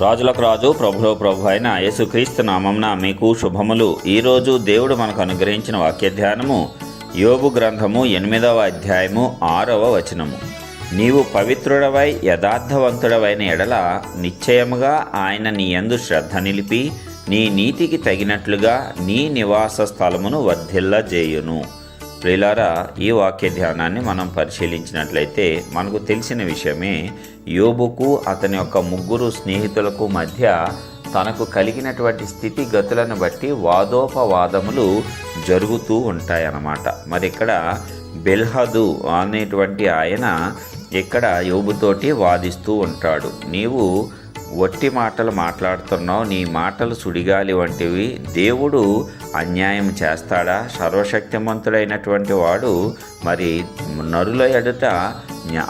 రాజులకు రాజు ప్రభులో ప్రభు అయిన యేసుక్రీస్తు నామంన మీకు శుభములు. ఈరోజు దేవుడు మనకు అనుగ్రహించిన వాక్య ధ్యానము యోగు గ్రంథము ఎనిమిదవ అధ్యాయము ఆరవ వచనము. నీవు పవిత్రుడవై యథార్థవంతుడవైన ఎడల నిశ్చయముగా ఆయన నీ యందు శ్రద్ధ నిలిపి నీ నీతికి తగినట్లుగా నీ నివాస స్థలమును వర్ధిల్లజేయును. ప్రిలారా ఈ వాక్య ధ్యానాన్ని మనం పరిశీలించినట్లయితే మనకు తెలిసిన విషయమే యోబుకు అతని యొక్క ముగ్గురు స్నేహితులకు మధ్య తనకు కలిగినటువంటి స్థితిగతులను బట్టి వాదోపవాదములు జరుగుతూ ఉంటాయన్నమాట. మరి ఇక్కడ బెల్హదు అనేటువంటి ఆయన ఇక్కడ యోబుతోటి వాదిస్తూ ఉంటాడు. నీవు వట్టి మాటలు మాట్లాడుతున్నావు నీ మాటలు సుడిగాలి వంటివి. దేవుడు అన్యాయం చేస్తాడా? సర్వశక్తిమంతుడైనటువంటి వాడు మరి నరుల ఎదుట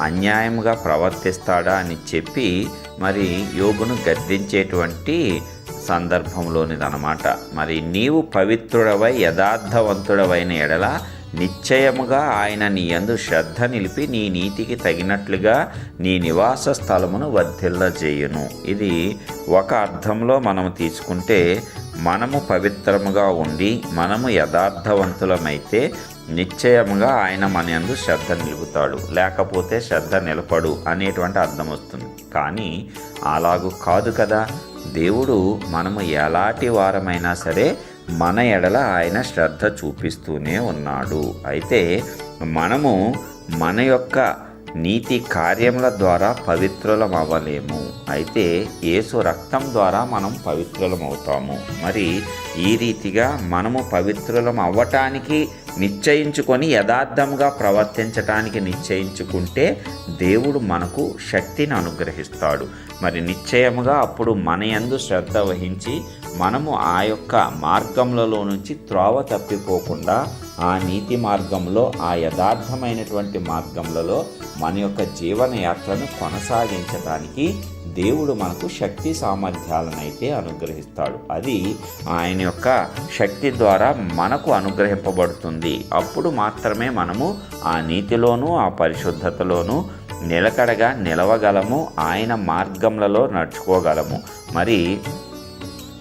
అన్యాయంగా ప్రవర్తిస్తాడా అని చెప్పి మరి యోగును గద్దించేటువంటి సందర్భంలోనిదనమాట మరి నీవు పవిత్రుడవై యథార్థవంతుడవైన ఎడల నిశ్చయముగా ఆయన నీ యందు శ్రద్ధ నిలిపి నీ నీతికి తగినట్లుగా నీ నివాస స్థలమును వర్ధిల్లజేయును. ఇది ఒక అర్థంలో మనం తీసుకుంటే మనము పవిత్రముగా ఉండి మనము యథార్థవంతులమైతే నిశ్చయముగా ఆయన మన యందు శ్రద్ధ నిలుపుతాడు. లేకపోతే శ్రద్ధ నిలపడు అనేటువంటి అర్థం వస్తుంది. కానీ అలాగూ కాదు కదా. దేవుడు మనము ఎలాంటి వారమైనా సరే మన ఎడల ఆయన శ్రద్ధ చూపిస్తూనే ఉన్నాడు. అయితే మనము మన యొక్క నీతి కార్యముల ద్వారా పవిత్రులం అవ్వలేము అయితే యేసు రక్తం ద్వారా మనం పవిత్రులం అవుతాము మరి ఈ రీతిగా మనము పవిత్రులం అవ్వటానికి నిశ్చయించుకొని యథార్థంగా ప్రవర్తించటానికి నిశ్చయించుకుంటే దేవుడు మనకు శక్తిని అనుగ్రహిస్తాడు. మరి నిశ్చయముగా అప్పుడు మన యందు శ్రద్ధ వహించి మనము ఆ యొక్క మార్గములలో నుంచి త్రోవ తప్పిపోకుండా ఆ నీతి మార్గంలో ఆ యథార్థమైనటువంటి మార్గములలో మన యొక్క జీవన యాత్రను కొనసాగించడానికి దేవుడు మనకు శక్తి సామర్థ్యాలనైతే అనుగ్రహిస్తాడు. అది ఆయన యొక్క శక్తి ద్వారా మనకు అనుగ్రహింపబడుతుంది. అప్పుడు మాత్రమే మనము ఆ నీతిలోనూ ఆ పరిశుద్ధతలోనూ నిలకడగా నిలవగలము ఆయన మార్గములలో నడుచుకోగలము. మరి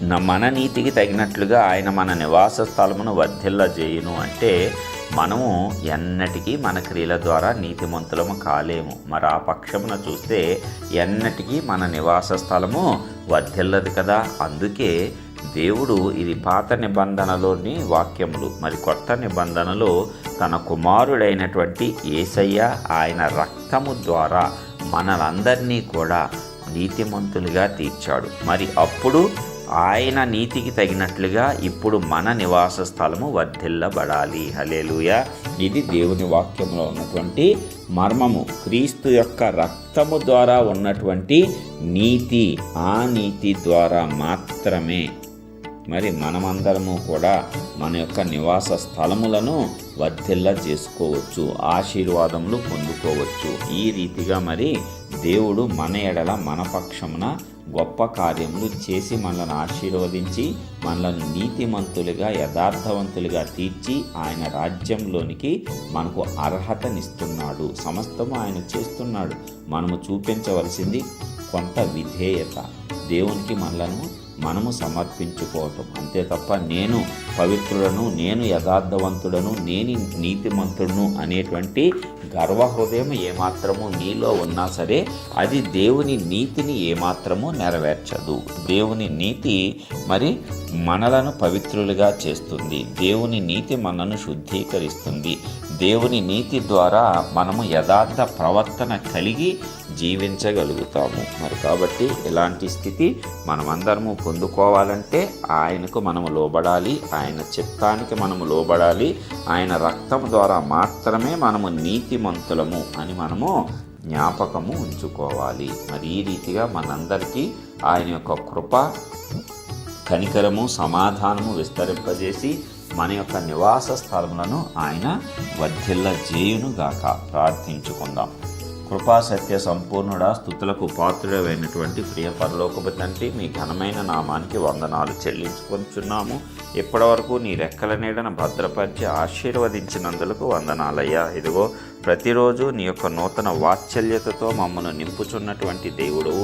మన నీతికి తగినట్లుగా ఆయన మన నివాస స్థలమును వర్ధిల్లజేయును అంటే మనము ఎన్నటికీ మన క్రియల ద్వారా నీతిమంతులము కాలేము. మరి ఆ పక్షమున చూస్తే ఎన్నటికీ మన నివాస స్థలము వర్ధిల్లదు కదా. అందుకే దేవుడు ఇది పాత నిబంధనలోని వాక్యములు. మరి కొత్త నిబంధనలో తన కుమారుడైనటువంటి ఏసయ్య ఆయన రక్తము ద్వారా మనలందరినీ కూడా నీతిమంతులుగా తీర్చాడు. మరి అప్పుడు ఆయన నీతికి తగినట్లుగా ఇప్పుడు మన నివాస స్థలము వర్ధిల్లబడాలి. హలేలుయ ఇది దేవుని వాక్యంలో ఉన్నటువంటి మర్మము. క్రీస్తు యొక్క రక్తము ద్వారా ఉన్నటువంటి నీతి ఆ నీతి ద్వారా మాత్రమే. మరి మనమందరము కూడా మన యొక్క నివాస స్థలములను వర్ధిల్ల చేసుకోవచ్చు ఆశీర్వాదములు పొందుకోవచ్చు. ఈ రీతిగా మరి దేవుడు మన ఎడల మన పక్షమున గొప్ప కార్యములు చేసి మనల్ని ఆశీర్వదించి మనలను నీతిమంతులుగా యథార్థవంతులుగా తీర్చి ఆయన రాజ్యంలోనికి మనకు అర్హతనిస్తున్నాడు. సమస్తము ఆయన చేస్తున్నాడు. మనము చూపించవలసింది కొంత విధేయత. దేవునికి మనలను మనము సమర్పించుకోవటం. అంతే తప్ప నేను పవిత్రుడను నేను యథార్థవంతుడను నేను నీతిమంతుడును అనేటువంటి గర్వహృదయం ఏమాత్రము నీలో ఉన్నా సరే అది దేవుని నీతిని ఏమాత్రము నెరవేర్చదు. దేవుని నీతి మరి మనలను పవిత్రులుగా చేస్తుంది. దేవుని నీతి మనను శుద్ధీకరిస్తుంది. దేవుని నీతి ద్వారా మనము యథార్థ ప్రవర్తన కలిగి జీవించగలుగుతాము. మరి కాబట్టి ఇలాంటి స్థితి మనమందరము పొందుకోవాలంటే ఆయనకు మనము లోబడాలి ఆయన చిత్తానికి మనము లోబడాలి ఆయన రక్తం ద్వారా మాత్రమే మనము నీతిమంతులము అని మనము జ్ఞాపకము ఉంచుకోవాలి. మరి ఈ రీతిగా మనందరికీ ఆయన యొక్క కృప కనికరము సమాధానము విస్తరింపజేసి మన యొక్క నివాస స్థలములను ఆయన వర్ధిల్ల చేయునుగాక ప్రార్థించుకుందాం. కృపా సత్య సంపూర్ణుడా స్థుతులకు పాత్రుడైనటువంటి ప్రియ పరలోకపు తండ్రి మీ ఘనమైన నామానికి వందనాలు చెల్లించుకొంచున్నాము. ఇప్పటివరకు నీ రెక్కల నీడను భద్రపరిచి ఆశీర్వదించినందులకు వందనాలయ్యా. ఇదిగో ప్రతిరోజు నీ యొక్క నూతన వాత్సల్యతతో మమ్మను నింపుచున్నటువంటి దేవుడు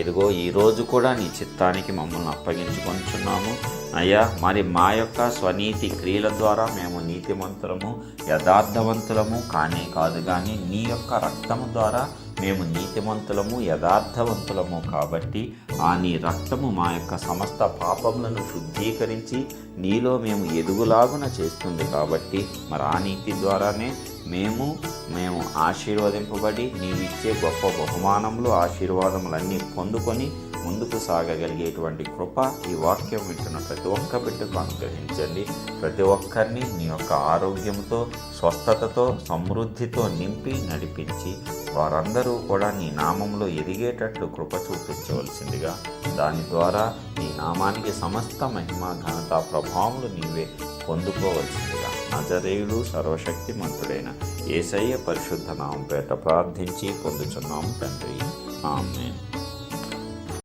ఇదిగో ఈరోజు కూడా నీ చిత్తానికి మమ్మల్ని అప్పగించుకొంచున్నాము. అయ్యా మరి మా యొక్క స్వనీతి క్రియల ద్వారా మేము నీతిమంతులము యథార్థవంతులము కానే కాదు కానీ నీ యొక్క రక్తము ద్వారా మేము నీతిమంతులము యథార్థవంతులము కాబట్టి ఆ నీ రక్తము మా యొక్క సమస్త పాపములను శుద్ధీకరించి నీలో మేము ఎదుగులాగున చేస్తుంది కాబట్టి మరి ఆ నీతి ద్వారానే మేము మేము ఆశీర్వదింపబడి నీవిచ్చే గొప్ప బహుమానములు ఆశీర్వాదములన్నీ పొందుకొని ముందుకు సాగగలిగేటువంటి కృప ఈ వాక్యం వింటున్న ప్రతి ఒక్క బిడ్డకు అనుగ్రహించండి. ప్రతి ఒక్కరిని నీ యొక్క ఆరోగ్యంతో స్వస్థతతో సమృద్ధితో నింపి నడిపించి వారందరూ కూడా నీ నామంలో ఎదిగేటట్లు కృప చూపించవలసిందిగా దాని ద్వారా నీ నామానికి సమస్త మహిమ ఘనత ప్రభావములు నీవే పొందుకోవలసిందిగా నజరేయుడు సర్వశక్తిమంతుడైన ఏసయ్య పరిశుద్ధ నామం పేట ప్రార్థించి పొందుచున్నాము తండ్రి. ఆమెన్.